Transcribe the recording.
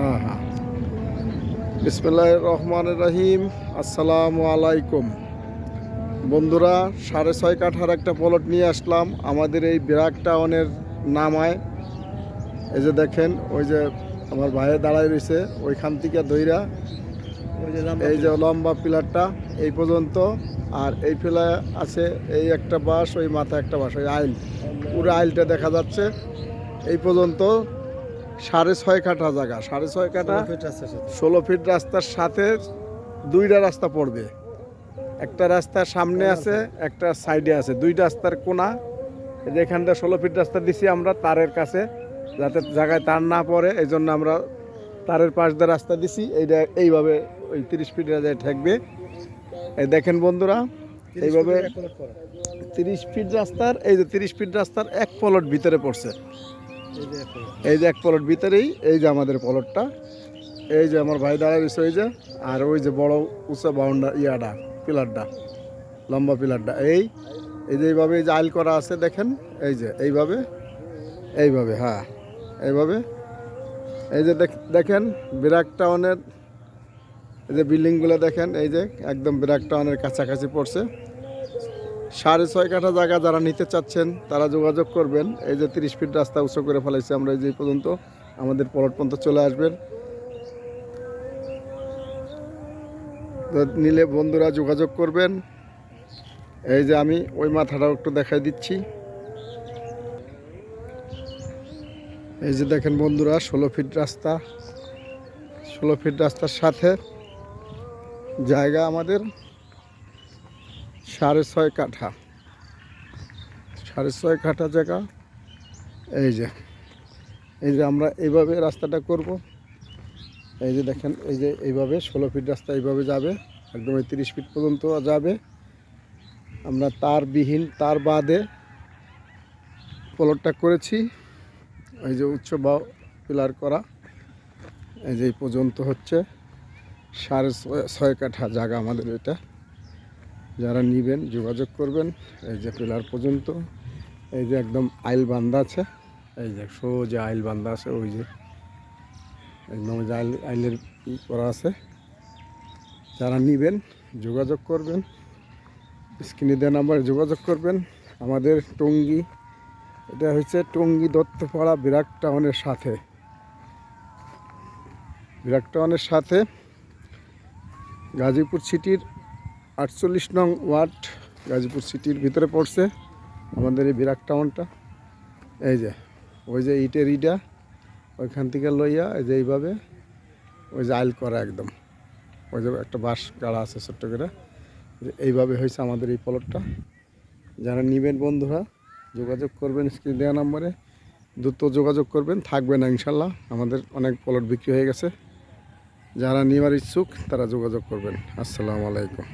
হ্যাঁ হ্যাঁ। বিসমুল্লাহ রহমান রহিম আসসালামু আলাইকুম। বন্ধুরা সাড়ে ছয় কাঠার একটা পলট নিয়ে আসলাম। আমাদের এই ব্রাক টাউনের নামায়। এই যে দেখেন ওই যে আমার ভাইয়ে দাঁড়ায় রয়েছে ওইখান থেকে দইরা এই যে লম্বা পিলারটা এই পর্যন্ত। আর এই পিলা আছে এই একটা বাস ওই মাথায় একটা বাস ওই আইল। পুরো আইলটা দেখা যাচ্ছে। এই পর্যন্ত সাড়ে ছয় কাঠা জায়গা সাড়ে ছয় কাঠা ষোলো ফিট রাস্তার সাথে। দুইটা রাস্তা পড়বে। একটা রাস্তা সামনে আছে একটা সাইডে আছে। দুই রাস্তার কোনা এই যে এখানটা ষোলো ফিট রাস্তা দিছি আমরা তারের কাছে যাতে জায়গায় তার না পড়ে এই জন্য আমরা তারের পাশ দিয়ে রাস্তা দিছি। এইটা এইভাবে ওই তিরিশ ফিট রাজায় ঠেকবে। এই দেখেন বন্ধুরা এইভাবে তিরিশ ফিট রাস্তার এই যে তিরিশ ফিট রাস্তার এক পলট ভিতরে পড়ছে। এই যে এক পলট ভিতরেই, এই যে আমাদের পলটটা, এই যে আমার ভাই দাঁড়ায় রয়েছে যে, আর ওই যে বড় উঁচা বাউন্ডা ইয়াটা, পিলারটা, লম্বা পিলারটা, এই এই যে এইভাবে এই যে আইল করা আছে দেখেন, এই যে এইভাবে এইভাবে হ্যাঁ এইভাবে, এই যে দেখ- দেখেন বিরাট টাউনের, এই যে বিল্ডিংগুলো দেখেন, এই যে একদম বিরাট টাউনের কাছাকাছি পড়ছে সাড়ে ছয় কাঠা জায়গা যারা নিতে চাচ্ছেন, তারা যোগাযোগ করবেন। এই যে তিরিশ ফিট রাস্তা উঁচু করে ফেলাইছি আমরা এই যে পর্যন্ত, আমাদের পলট পর্যন্ত চলে আসবেন। নিলে বন্ধুরা যোগাযোগ করবেন। এই যে আমি ওই মাথাটাও একটু দেখাই দিচ্ছি। এই যে দেখেন বন্ধুরা, ষোলো ফিট রাস্তা। ষোলো ফিট রাস্তার সাথে জায়গা আমাদের। সাড়ে ছয় কাঠা। সাড়ে ছয় কাঠা জায়গা। এই যে এই যে আমরা এইভাবে রাস্তাটা করব। এই যে দেখেন, এই যে এইভাবে ষোলো ফিট রাস্তা এইভাবে যাবে, একদম তিরিশ ফিট পর্যন্ত যাবে। আমরা তার বিহীন, তার বাদে পলটটা করেছি। এই যে উচ্চ বা পিলার করা। এই যে পর্যন্ত হচ্ছে। সাড়ে ছয় কাঠা জায়গা আমাদের এটা। যারা নিবেন, যোগাযোগ করবেন, এই যে পিলার পর্যন্ত, এই যে একদম আইল বান্ধা আছে, এই যে সোজা আইল বান্ধা আছে, ওই যে একদম যে আইল, আইলের করা আছে। যারা নিবেন, যোগাযোগ করবেন, স্ক্রিনে দেওয়া নাম্বারে যোগাযোগ করবেন। আমাদের টঙ্গী, এটা হচ্ছে টঙ্গী দত্তপাড়া বিরাট টাউনের সাথে। বিরাট টাউনের সাথে গাজীপুর সিটির আটচল্লিশ নং ওয়ার্ড গাজীপুর সিটির ভিতরে পড়ছে আমাদের এই বিরাট টাউনটা। এই যে, ওই যে ইটের ইটা, ওইখান থেকে লইয়া এই যে এইভাবে ওই যে আইল করা একদম। ওই যে একটা বাঁশ গাড়া আছে ছোট্ট করে। এইভাবে হয়েছে আমাদের এই পলটটা। যারা নিবেন বন্ধুরা, যোগাযোগ করবেন স্ক্রিন দেওয়া নম্বরে। দ্রুত যোগাযোগ করবেন, থাকবে না ইনশাল্লাহ। আমাদের অনেক পলট বিক্রি হয়ে গেছে। যারা নেওয়ার ইচ্ছুক, তারা যোগাযোগ করবেন। আসসালামু আলাইকুম।